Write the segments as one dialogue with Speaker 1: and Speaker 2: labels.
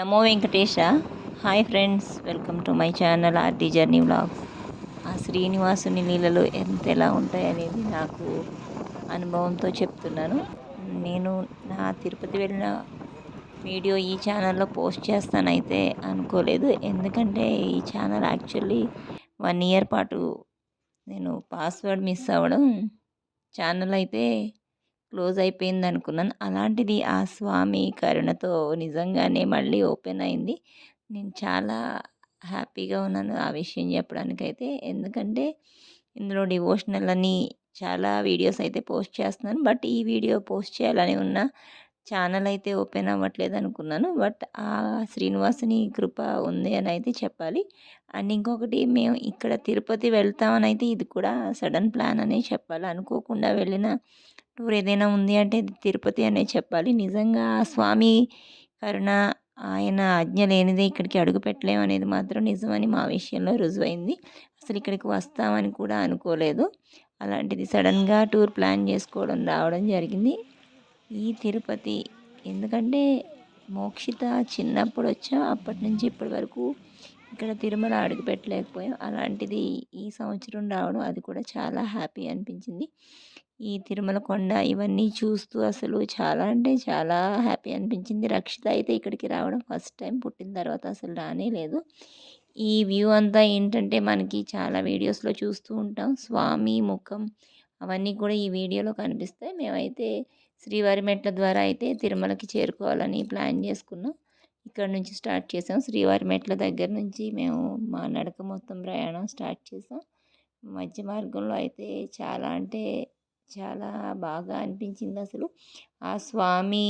Speaker 1: Namo Venkatesa. Hi friends welcome to my channel RT journey vlogs ఆ శ్రీనివాసుని నీళ్ళలో ఎంత ఎలా ఉంటాయనేది నాకు అనుభవంతో చెప్తున్నాను. నేను నా తిరుపతి వెళ్ళిన వీడియో ఈ ఛానల్లో పోస్ట్ చేస్తానైతే అనుకోలేదు. ఎందుకంటే ఈ ఛానల్ యాక్చువల్లీ వన్ ఇయర్ పాటు నేను పాస్వర్డ్ మిస్ అవ్వడం. ఛానల్ అయితే క్లోజ్ అయిపోయింది అనుకున్నాను అలాంటిది ఆ స్వామి కరుణతో నిజంగానే మళ్ళీ ఓపెన్ అయింది. నేను చాలా హ్యాపీగా ఉన్నాను ఆ విషయం చెప్పడానికైతే. ఎందుకంటే ఇందులో డివోషనల్ అని చాలా వీడియోస్ అయితే పోస్ట్ చేస్తున్నాను. బట్ ఈ వీడియో పోస్ట్ చేయాలని ఉన్న ఛానల్ అయితే ఓపెన్ అవ్వట్లేదు అనుకున్నాను. బట్ ఆ శ్రీనివాసుని కృప ఉంది అని అయితే చెప్పాలి. అండ్ ఇంకొకటి మేము ఇక్కడ తిరుపతి వెళ్తామని అయితే ఇది కూడా సడన్ ప్లాన్ అనే చెప్పాలి. అనుకోకుండా వెళ్ళిన టూర్ ఏదైనా ఉంది అంటే తిరుపతి అనే చెప్పాలి. నిజంగా ఆ స్వామి కరుణ ఆయన ఆజ్ఞ లేనిదే ఇక్కడికి అడుగు పెట్టలేము అనేది మాత్రం నిజమని మా విషయంలో రుజువైంది. అసలు ఇక్కడికి వస్తామని కూడా అనుకోలేదు. అలాంటిది సడన్గా టూర్ ప్లాన్ చేసుకోవడం రావడం జరిగింది. ఈ తిరుపతి ఎందుకంటే మోక్షిత చిన్నప్పుడు వచ్చా అప్పటి నుంచి ఇప్పటి వరకు ఇక్కడ తిరుమల అడుగు పెట్టలేకపోయాం. అలాంటిది ఈ సంవత్సరం రావడం అది కూడా చాలా హ్యాపీ అనిపించింది. ఈ తిరుమల కొండ ఇవన్నీ చూస్తూ అసలు చాలా అంటే చాలా హ్యాపీ అనిపించింది. రక్షిత అయితే ఇక్కడికి రావడం ఫస్ట్ టైం పుట్టిన తర్వాత అసలు రానే లేదు. ఈ వ్యూ అంతా ఏంటంటే మనకి చాలా వీడియోస్లో చూస్తూ ఉంటాం. స్వామి ముఖం అవన్నీ కూడా ఈ వీడియోలో కనిపిస్తాయి. మేమైతే శ్రీవారి మెట్ల ద్వారా అయితే తిరుమలకి చేరుకోవాలని ప్లాన్ చేసుకున్నాం. ఇక్కడ నుంచి స్టార్ట్ చేసాం. శ్రీవారి మెట్ల దగ్గర నుంచి మేము మా నడక మొత్తం ప్రయాణం స్టార్ట్ చేసాం. మధ్య మార్గంలో అయితే చాలా అంటే చాలా బాగా అనిపించింది అసలు ఆ స్వామి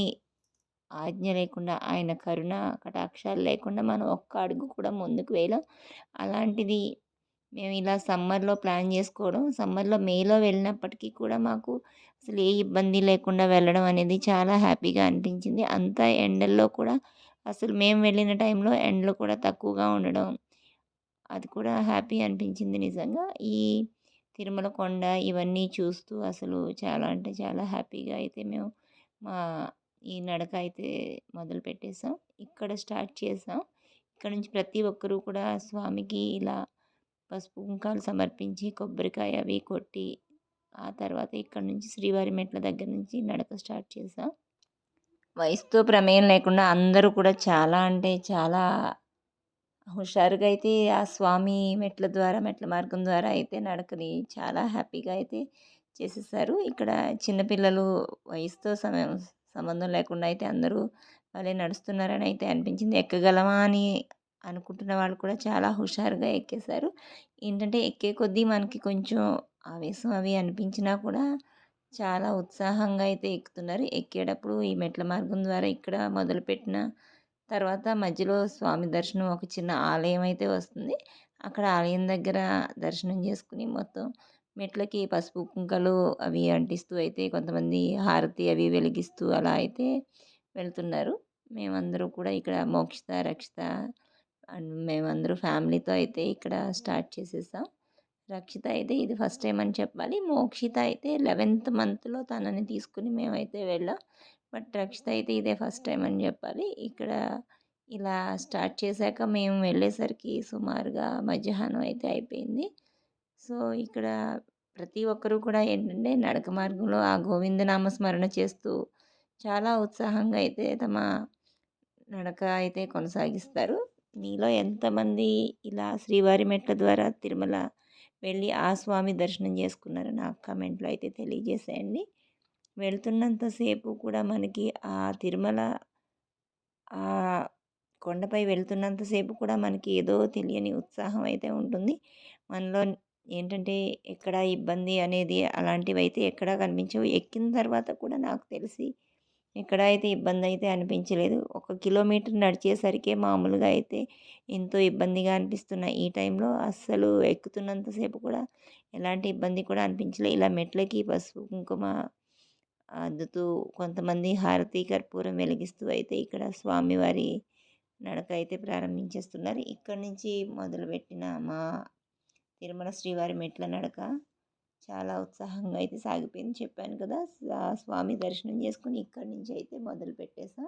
Speaker 1: ఆజ్ఞ లేకుండా ఆయన కరుణ కటాక్షాలు లేకుండా మనం ఒక్క అడుగు కూడా ముందుకు వేయలేం. అలాంటిది మేము ఇలా సమ్మర్లో ప్లాన్ చేసుకోవడం సమ్మర్లో మేలో వెళ్ళినప్పటికీ కూడా మాకు అసలు ఏ ఇబ్బంది లేకుండా వెళ్ళడం అనేది చాలా హ్యాపీగా అనిపించింది. అంత ఎండల్లో కూడా అసలు మేము వెళ్ళిన టైంలో ఎండలు కూడా తక్కువగా ఉండడం అది కూడా హ్యాపీ అనిపించింది నిజంగా. ఈ తిరుమల కొండ ఇవన్నీ చూస్తూ అసలు చాలా అంటే చాలా హ్యాపీగా అయితే మేము మా ఈ నడక అయితే మొదలు పెట్టేసాం. ఇక్కడ స్టార్ట్ చేసాం. ఇక్కడ నుంచి ప్రతి ఒక్కరూ కూడా స్వామికి ఇలా పసుపు కుంకాలు సమర్పించి కొబ్బరికాయ అవి కొట్టి ఆ తర్వాత ఇక్కడ నుంచి శ్రీవారి మెట్ల దగ్గర నుంచి నడక స్టార్ట్ చేసాం. వయసుతో ప్రమేయం లేకుండా అందరూ కూడా చాలా అంటే చాలా హుషారుగా అయితే ఆ స్వామి మెట్ల ద్వారా మెట్ల మార్గం ద్వారా అయితే నడకని చాలా హ్యాపీగా అయితే చేసేసారు. ఇక్కడ చిన్నపిల్లలు వయసుతో సమయం సంబంధం లేకుండా అయితే అందరూ వాళ్ళే నడుస్తున్నారని అయితే అనిపించింది. ఎక్కగలమా అని అనుకుంటున్న వాళ్ళు కూడా చాలా హుషారుగా ఎక్కేశారు. ఏంటంటే ఎక్కే కొద్దీ మనకి కొంచెం ఆవేశం అవి అనిపించినా కూడా చాలా ఉత్సాహంగా అయితే ఎక్కుతున్నారు. ఎక్కేటప్పుడు ఈ మెట్ల మార్గం ద్వారా ఇక్కడ మొదలుపెట్టిన తర్వాత మధ్యలో స్వామి దర్శనం ఒక చిన్న ఆలయం అయితే వస్తుంది. అక్కడ ఆలయం దగ్గర దర్శనం చేసుకుని మొత్తం మెట్లకి పసుపు కుంకలు అవి అంటిస్తూ అయితే కొంతమంది హారతి అవి వెలిగిస్తూ అలా అయితే వెళ్తున్నారు. మేమందరూ కూడా ఇక్కడ మోక్షిత రక్షిత అండ్ మేమందరూ ఫ్యామిలీతో అయితే ఇక్కడ స్టార్ట్ చేసేసాం. రక్షిత అయితే ఇది ఫస్ట్ టైం అని చెప్పాలి. మోక్షిత అయితే లెవెన్త్ మంత్లో తనని తీసుకుని మేమైతే వెళ్ళాం. బట్ రక్షిత అయితే ఇదే ఫస్ట్ టైం అని చెప్పాలి. ఇక్కడ ఇలా స్టార్ట్ చేశాక మేము వెళ్ళేసరికి సుమారుగా మధ్యాహ్నం అయితే అయిపోయింది. సో ఇక్కడ ప్రతి ఒక్కరూ కూడా ఏంటంటే నడక మార్గంలో ఆ గోవిందనామ స్మరణ చేస్తూ చాలా ఉత్సాహంగా అయితే తమ నడక అయితే కొనసాగిస్తారు. మీలో ఎంతమంది ఇలా శ్రీవారి మెట్ల ద్వారా తిరుమల వెళ్ళి ఆ స్వామి దర్శనం చేసుకున్నారు నాకు కామెంట్లో అయితే తెలియజేసేయండి. వెళ్తున్నంతసేపు కూడా మనకి ఆ తిరుమల ఆ కొండపై వెళ్తున్నంతసేపు కూడా మనకి ఏదో తెలియని ఉత్సాహం అయితే ఉంటుంది. మనలో ఏంటంటే ఎక్కడ ఇబ్బంది అనేది అలాంటివి అయితే ఎక్కడా కనిపించవు. ఎక్కిన తర్వాత కూడా నాకు తెలిసి ఎక్కడ అయితే ఇబ్బంది అయితే అనిపించలేదు. ఒక కిలోమీటర్ నడిచేసరికే మామూలుగా అయితే ఎంతో ఇబ్బందిగా అనిపిస్తున్న. ఈ టైంలో అస్సలు ఎక్కుతున్నంతసేపు కూడా ఎలాంటి ఇబ్బంది కూడా అనిపించలేదు ఇలా మెట్లకి పసుపు కుంకుమ అద్దుతూ కొంతమంది హారతి కర్పూరం వెలిగిస్తూ అయితే ఇక్కడ స్వామివారి నడక అయితే ప్రారంభించేస్తున్నారు. ఇక్కడి నుంచి మొదలుపెట్టిన మా తిరుమల శ్రీవారి మెట్ల నడక చాలా ఉత్సాహంగా అయితే సాగిపోయింది. చెప్పాను కదా స్వామి దర్శనం చేసుకుని ఇక్కడి నుంచి అయితే మొదలు పెట్టేసా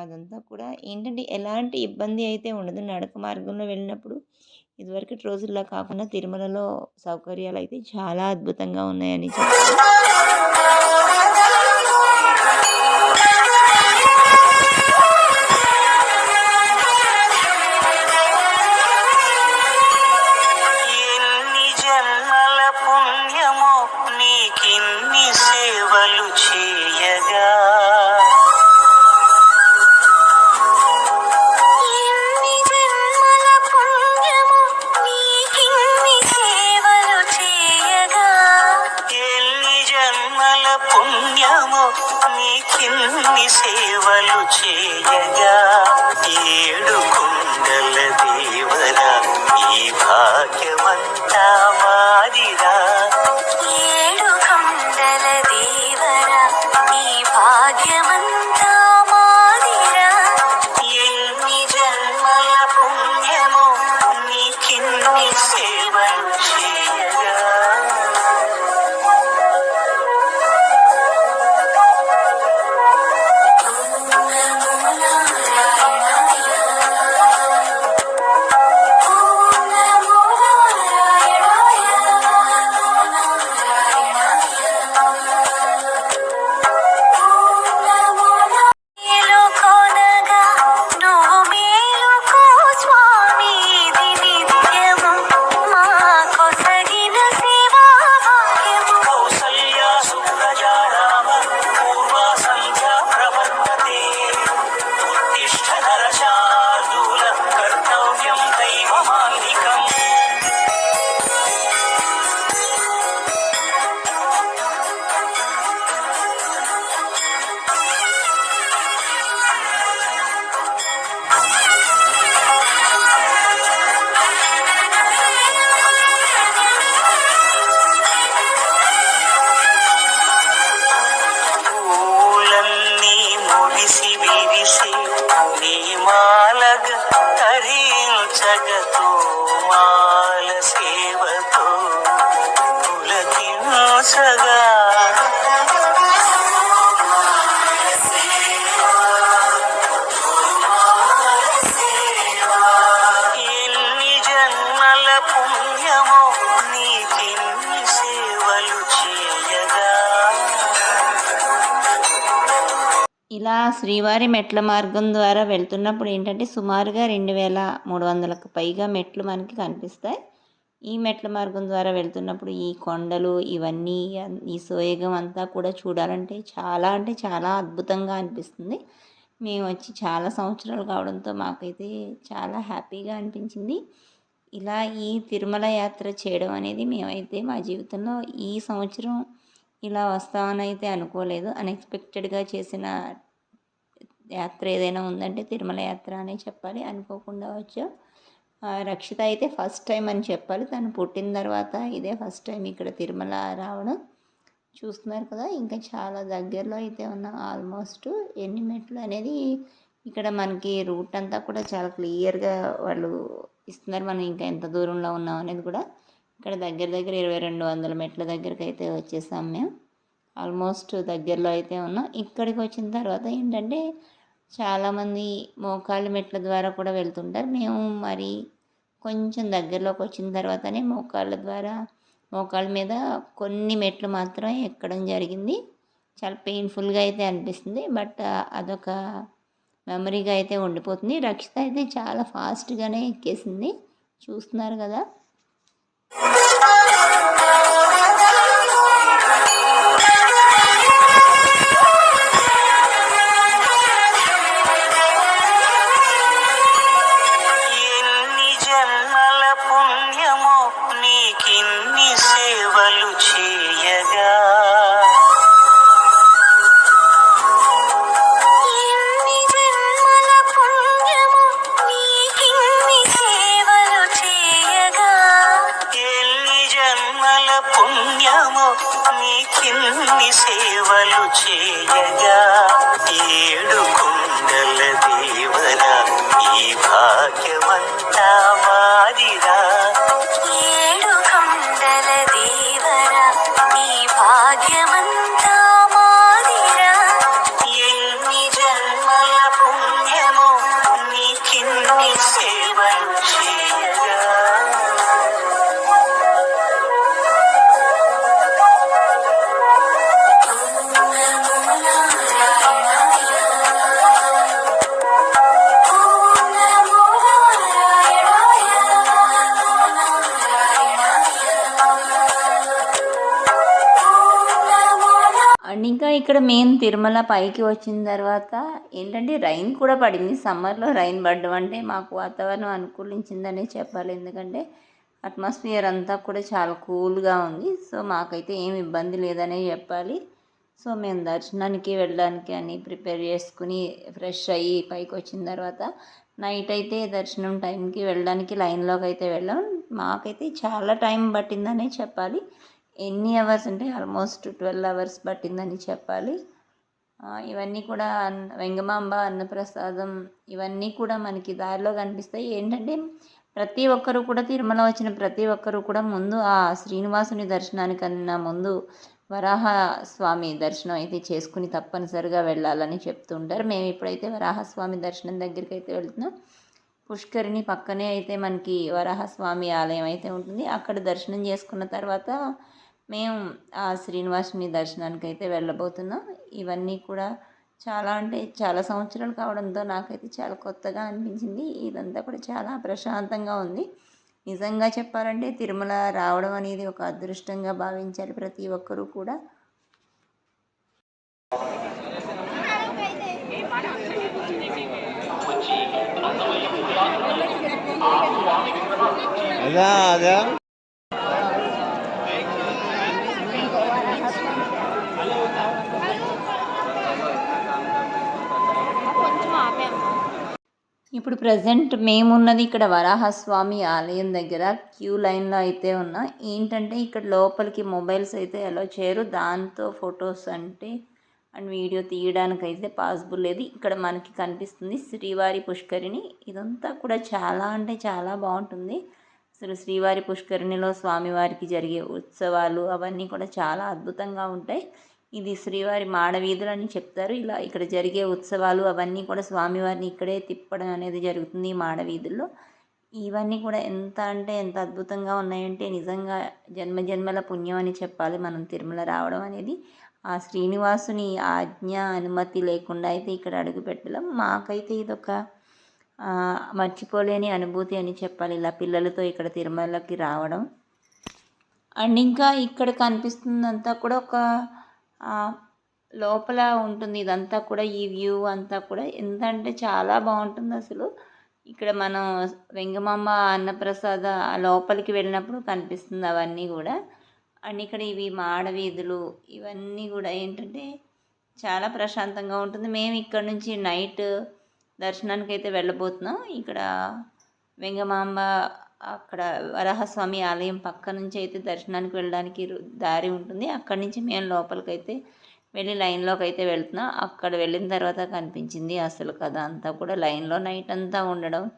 Speaker 1: అదంతా కూడా ఏంటంటే ఎలాంటి ఇబ్బంది అయితే ఉండదు. నడక మార్గంలో వెళ్ళినప్పుడు ఇదివరకటి రోజుల్లో కాకుండా తిరుమలలో సౌకర్యాలు అయితే చాలా అద్భుతంగా ఉన్నాయని చెప్పాలి
Speaker 2: నీకిన్ని సేవలు చేయగా.
Speaker 1: ఇలా శ్రీవారి మెట్ల మార్గం ద్వారా వెళ్తున్నప్పుడు ఏంటంటే సుమారుగా రెండు వేల మూడు వందలకు పైగా మెట్లు మనకి కనిపిస్తాయి. ఈ మెట్ల మార్గం ద్వారా వెళ్తున్నప్పుడు ఈ కొండలు ఇవన్నీ ఈ సోయగం అంతా కూడా చూడాలంటే చాలా అంటే చాలా అద్భుతంగా అనిపిస్తుంది. మేము వచ్చి చాలా సంవత్సరాలు కావడంతో మాకైతే చాలా హ్యాపీగా అనిపించింది. ఇలా ఈ తిరుమల యాత్ర చేయడం అనేది మేమైతే మా జీవితంలో ఈ సంవత్సరం ఇలా వస్తామని అయితే అనుకోలేదు. అన్ఎక్స్పెక్టెడ్గా చేసిన యాత్ర ఏదైనా ఉందంటే తిరుమల యాత్ర అనే చెప్పాలి. అనుకోకుండా వచ్చు. ఆ, రక్షిత అయితే ఫస్ట్ టైం అని చెప్పాలి. తను పుట్టిన తర్వాత ఇదే ఫస్ట్ టైం ఇక్కడ తిరుమల రావడం చూస్తున్నారు కదా. ఇంకా చాలా దగ్గరలో అయితే ఉన్నాం ఆల్మోస్ట్ ఎన్ని మెట్లు అనేది ఇక్కడ మనకి రూట్ అంతా కూడా చాలా క్లియర్గా వాళ్ళు ఇస్తున్నారు. మనం ఇంకా ఎంత దూరంలో ఉన్నాం అనేది కూడా ఇక్కడ దగ్గర దగ్గర ఇరవై రెండు వందల మెట్ల దగ్గరికి అయితే వచ్చేసాం మేము. ఆల్మోస్ట్ దగ్గరలో అయితే ఉన్నాం. ఇక్కడికి వచ్చిన తర్వాత ఏంటంటే చాలామంది మోకాళ్ళ మెట్ల ద్వారా కూడా వెళ్తుంటారు. మేము మరి కొంచెం దగ్గరలోకి వచ్చిన తర్వాతనే మోకాళ్ళ ద్వారా మోకాళ్ళ మీద కొన్ని మెట్లు మాత్రం ఎక్కడం జరిగింది. చాలా పెయిన్ఫుల్గా అయితే అనిపిస్తుంది. బట్ అదొక మెమరీగా అయితే ఉండిపోతుంది. రక్షిత అయితే చాలా ఫాస్ట్గానే ఎక్కేసింది. చూస్తున్నారు కదా? ఇక్కడ మెయిన్ తిరుమల పైకి వచ్చిన తర్వాత ఏంటంటే రైన్ కూడా పడింది. సమ్మర్లో రైన్ పడడం అంటే మాకు వాతావరణం అనుకూలించిందనే చెప్పాలి. ఎందుకంటే అట్మాస్ఫియర్ అంతా కూడా చాలా కూల్గా ఉంది. సో మాకైతే ఏం ఇబ్బంది లేదనే చెప్పాలి. సో మేము దర్శనానికి వెళ్ళడానికి అని ప్రిపేర్ చేసుకుని ఫ్రెష్ అయ్యి పైకి వచ్చిన తర్వాత నైట్ అయితే దర్శనం టైంకి వెళ్ళడానికి లైన్లోకి అయితే వెళ్ళాం. మాకైతే చాలా టైం పట్టిందనే చెప్పాలి. ఎన్ని అవర్స్ అంటే ఆల్మోస్ట్ ట్వెల్వ్ అవర్స్ పట్టిందని చెప్పాలి. ఇవన్నీ కూడా అన్న వెంగమాంబ అన్నప్రసాదం ఇవన్నీ కూడా మనకి దారిలో కనిపిస్తాయి. ఏంటంటే ప్రతి ఒక్కరు కూడా తిరుమల వచ్చిన ప్రతి ఒక్కరు కూడా ముందు ఆ శ్రీనివాసుని దర్శనానికన్నా ముందు వరాహ స్వామి దర్శనం అయితే చేసుకుని తప్పనిసరిగా వెళ్ళాలని చెప్తుంటారు. మేము ఇప్పుడైతే వరాహస్వామి దర్శనం దగ్గరికి అయితే వెళ్తున్నాం. పుష్కరిణి పక్కనే అయితే మనకి వరాహస్వామి ఆలయం అయితే ఉంటుంది. అక్కడ దర్శనం చేసుకున్న తర్వాత మేము ఆ శ్రీనివాసుని దర్శనానికి అయితే వెళ్ళబోతున్నాం. ఇవన్నీ కూడా చాలా అంటే చాలా సంవత్సరాలు కావడంతో నాకైతే చాలా కొత్తగా అనిపించింది. ఇదంతా కూడా చాలా ప్రశాంతంగా ఉంది. నిజంగా చెప్పాలంటే తిరుమల రావడం అనేది ఒక అదృష్టంగా భావించాలి ప్రతి ఒక్కరూ కూడా.
Speaker 3: అదా అదా.
Speaker 1: ఇప్పుడు ప్రజెంట్ మేమున్నది ఇక్కడ వరాహస్వామి ఆలయం దగ్గర. క్యూ లైన్లో అయితే ఉన్నా. ఏంటంటే ఇక్కడ లోపలికి మొబైల్స్ అయితే అలో చేయరు. దాంతో ఫొటోస్ అంటే అండ్ వీడియో తీయడానికి అయితే పాసిబుల్ లేదు. ఇక్కడ మనకి కనిపిస్తుంది శ్రీవారి పుష్కరిణి. ఇదంతా కూడా చాలా అంటే చాలా బాగుంటుంది. అసలు శ్రీవారి పుష్కరిణిలో స్వామివారికి జరిగే ఉత్సవాలు అవన్నీ కూడా చాలా అద్భుతంగా ఉంటాయి. ఇది శ్రీవారి మాడవీధులు అని చెప్తారు. ఇలా ఇక్కడ జరిగే ఉత్సవాలు అవన్నీ కూడా స్వామివారిని ఇక్కడే తిప్పడం అనేది జరుగుతుంది ఈ మాడవీధుల్లో. ఇవన్నీ కూడా ఎంత అంటే ఎంత అద్భుతంగా ఉన్నాయంటే నిజంగా జన్మ జన్మల పుణ్యం అని చెప్పాలి మనం తిరుమల రావడం అనేది. ఆ శ్రీనివాసుని ఆజ్ఞ అనుమతి లేకుండా అయితే ఇక్కడ అడుగు పెట్టలేం మాకైతే ఇదొక మర్చిపోలేని అనుభూతి అని చెప్పాలి ఇలా పిల్లలతో ఇక్కడ తిరుమలకి రావడం. అండ్ ఇంకా ఇక్కడ కనిపిస్తుందంతా కూడా ఒక లోపల ఉంటుంది ఇదంతా కూడా ఈ వ్యూ అంతా కూడా. ఎంత అంటే చాలా బాగుంటుంది అసలు. ఇక్కడ మనం వెంగమాంబ అన్నప్రసాద లోపలికి వెళ్ళినప్పుడు కనిపిస్తుంది అవన్నీ కూడా. అండ్ ఇక్కడ ఇవి మాడవీధులు ఇవన్నీ కూడా ఏంటంటే చాలా ప్రశాంతంగా ఉంటుంది. మేము ఇక్కడ నుంచి నైట్ దర్శనానికి అయితే వెళ్ళబోతున్నాం. ఇక్కడ వెంగమాంబ అక్కడ వరాహస్వామి ఆలయం పక్క నుంచి అయితే దర్శనానికి వెళ్ళడానికి దారి ఉంటుంది. అక్కడి నుంచి మేము లోపలికైతే వెళ్ళి లైన్లోకి అయితే వెళ్తున్నాం. అక్కడ వెళ్ళిన తర్వాత కనిపించింది అసలు కథ. అంతా కూడా లైన్లో నైట్ అంతా ఉండడం.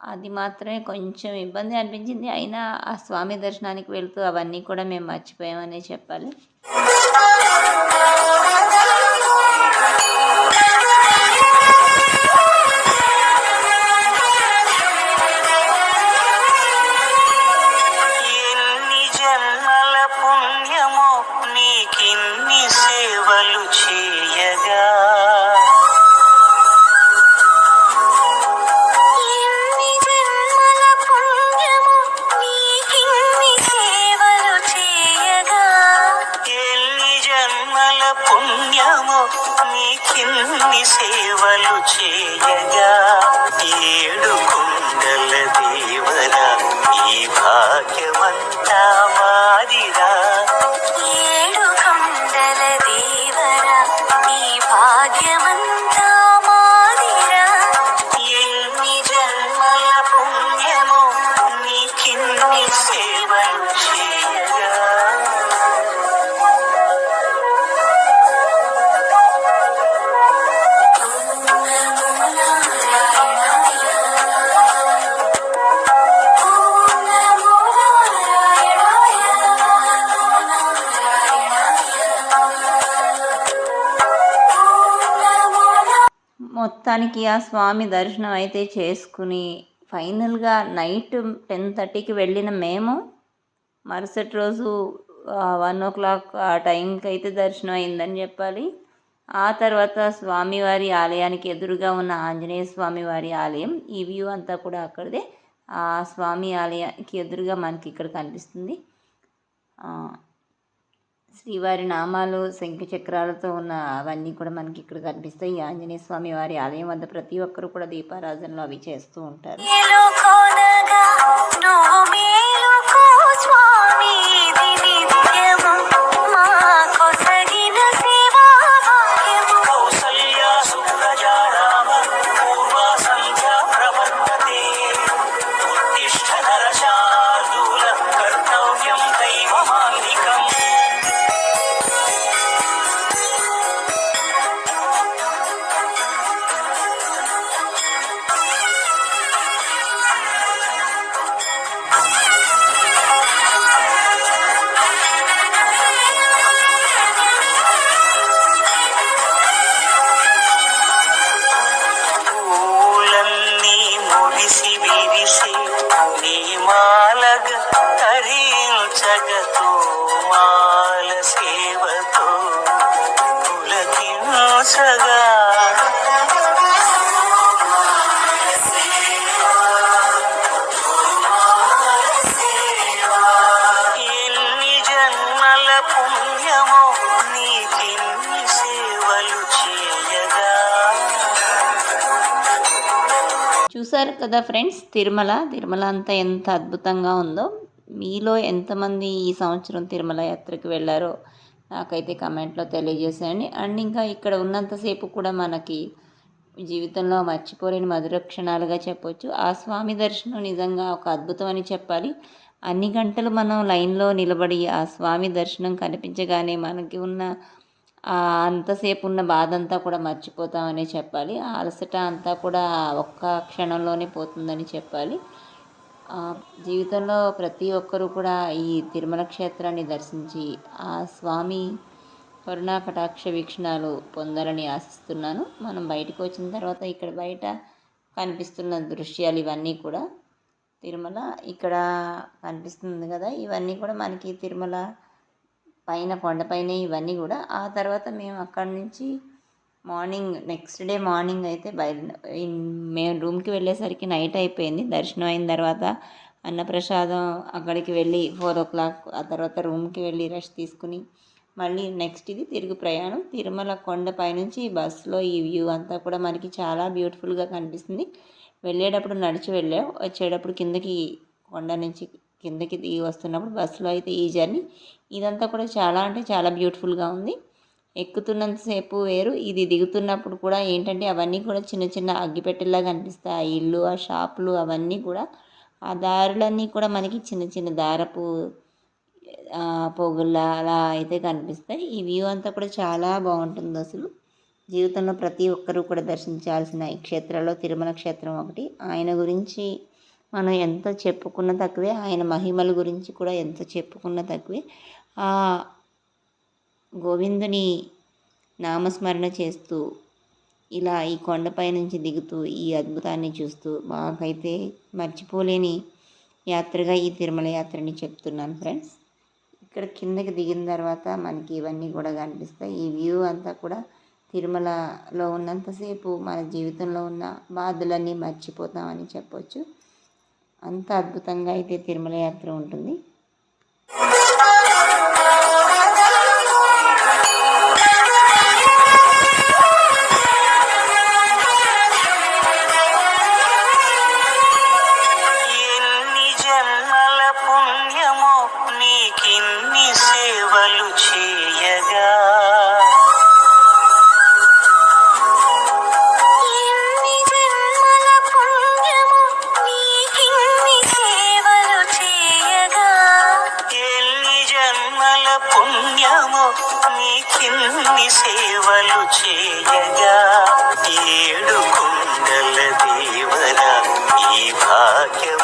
Speaker 1: అది మాత్రమే కొంచెం ఇబ్బంది అనిపించింది. అయినా ఆ స్వామి దర్శనానికి వెళ్తూ అవన్నీ కూడా మేము మర్చిపోయామనే చెప్పాలి. మొత్తానికి ఆ స్వామి దర్శనం అయితే చేసుకుని ఫైనల్గా నైట్ టెన్ థర్టీకి వెళ్ళిన మేము మరుసటి రోజు వన్ ఓ క్లాక్ ఆ టైంకి అయితే దర్శనం అయిందని చెప్పాలి. ఆ తర్వాత స్వామివారి ఆలయానికి ఎదురుగా ఉన్న ఆంజనేయ స్వామివారి ఆలయం ఈ వ్యూ అంతా కూడా అక్కడిదే. ఆ స్వామి ఆలయానికి ఎదురుగా మనకి ఇక్కడ కనిపిస్తుంది. శ్రీవారి నామాలు శంఖచక్రాలతో ఉన్న అవన్నీ కూడా మనకి ఇక్కడ కనిపిస్తాయి. ఈ ఆంజనేయ స్వామి వారి ఆలయం వద్ద ప్రతి ఒక్కరు కూడా దీపారాధనలు అవి చేస్తూ ఉంటారు. చూసారు కదా ఫ్రెండ్స్? తిరుమల. తిరుమల అంతా ఎంత అద్భుతంగా ఉందో మీలో ఎంతమంది ఈ సంవత్సరం తిరుమల యాత్రకు వెళ్ళారో నాకైతే కమెంట్లో తెలియజేసేయండి. అండ్ ఇంకా ఇక్కడ ఉన్నంతసేపు కూడా మనకి జీవితంలో మర్చిపోలేని మధుర క్షణాలుగా చెప్పొచ్చు. ఆ స్వామి దర్శనం నిజంగా ఒక అద్భుతం అని చెప్పాలి. అన్ని గంటలు మనం లైన్లో నిలబడి ఆ స్వామి దర్శనం కనిపించగానే మనకి ఉన్న అంతసేపు ఉన్న బాధ అంతా కూడా మర్చిపోతామనే చెప్పాలి. ఆ అలసట అంతా కూడా ఒక్క క్షణంలోనే పోతుందని చెప్పాలి. జీవితంలో ప్రతి ఒక్కరూ కూడా ఈ తిరుమల క్షేత్రాన్ని దర్శించి ఆ స్వామి కరుణా కటాక్ష వీక్షణాలు పొందాలని ఆశిస్తున్నాను. మనం బయటకు వచ్చిన తర్వాత ఇక్కడ బయట కనిపిస్తున్న దృశ్యాలు ఇవన్నీ కూడా తిరుమల ఇక్కడ కనిపిస్తుంది కదా. ఇవన్నీ కూడా మనకి తిరుమల పైన కొండపైన ఇవన్నీ కూడా. ఆ తర్వాత మేము అక్కడి నుంచి మార్నింగ్ నెక్స్ట్ డే మార్నింగ్ అయితే బయలు మేము రూమ్కి వెళ్ళేసరికి నైట్ అయిపోయింది. దర్శనం అయిన తర్వాత అన్నప్రసాదం అక్కడికి వెళ్ళి ఫోర్ ఓ క్లాక్ ఆ తర్వాత రూమ్కి వెళ్ళి రెస్ట్ తీసుకుని మళ్ళీ నెక్స్ట్ ఇది తిరుగు ప్రయాణం. తిరుమల కొండ పైనుంచి బస్సులో ఈ వ్యూ అంతా కూడా మనకి చాలా బ్యూటిఫుల్గా కనిపిస్తుంది. వెళ్ళేటప్పుడు నడిచి వెళ్ళాం. వచ్చేటప్పుడు కిందకి కొండ నుంచి కిందకి దిగి వస్తున్నప్పుడు బస్సులో అయితే ఈ జర్నీ. ఇదంతా కూడా చాలా అంటే చాలా బ్యూటిఫుల్గా ఉంది. ఎక్కుతున్నంతసేపు వేరు. ఇది దిగుతున్నప్పుడు కూడా ఏంటంటే అవన్నీ కూడా చిన్న చిన్న అగ్గిపెట్టెల్లా కనిపిస్తాయి ఆ ఇల్లు ఆ షాపులు అవన్నీ కూడా. ఆ దారులన్నీ కూడా మనకి చిన్న చిన్న దారపు ఆ, పొగుల్లా అలా అయితే కనిపిస్తాయి. ఈ వ్యూ అంతా కూడా చాలా బాగుంటుంది అసలు. జీవితంలో ప్రతి ఒక్కరూ కూడా దర్శించాల్సిన ఈ క్షేత్రాల్లో తిరుమల క్షేత్రం ఒకటి. ఆయన గురించి మనం ఎంత చెప్పుకున్న తక్కువే ఆయన మహిమల గురించి కూడా ఎంత చెప్పుకున్న తక్కువే. ఆ గోవిందుని నామస్మరణ చేస్తూ ఇలా ఈ కొండపై నుంచి దిగుతూ ఈ అద్భుతాన్ని చూస్తూ మాకైతే మర్చిపోలేని యాత్రగా ఈ తిరుమల యాత్రని చెప్తున్నాను ఫ్రెండ్స్. ఇక్కడ కిందకి దిగిన తర్వాత మనకి ఇవన్నీ కూడా కనిపిస్తాయి. ఈ వ్యూ అంతా కూడా తిరుమలలో ఉన్నంతసేపు మన జీవితంలో ఉన్న బాధలన్నీ మర్చిపోతామని చెప్పొచ్చు. అంత అద్భుతంగా అయితే తిరుమల యాత్ర ఉంటుంది.
Speaker 2: కుండల దేవరా ఈ భాగ్యమంతా మాదిరా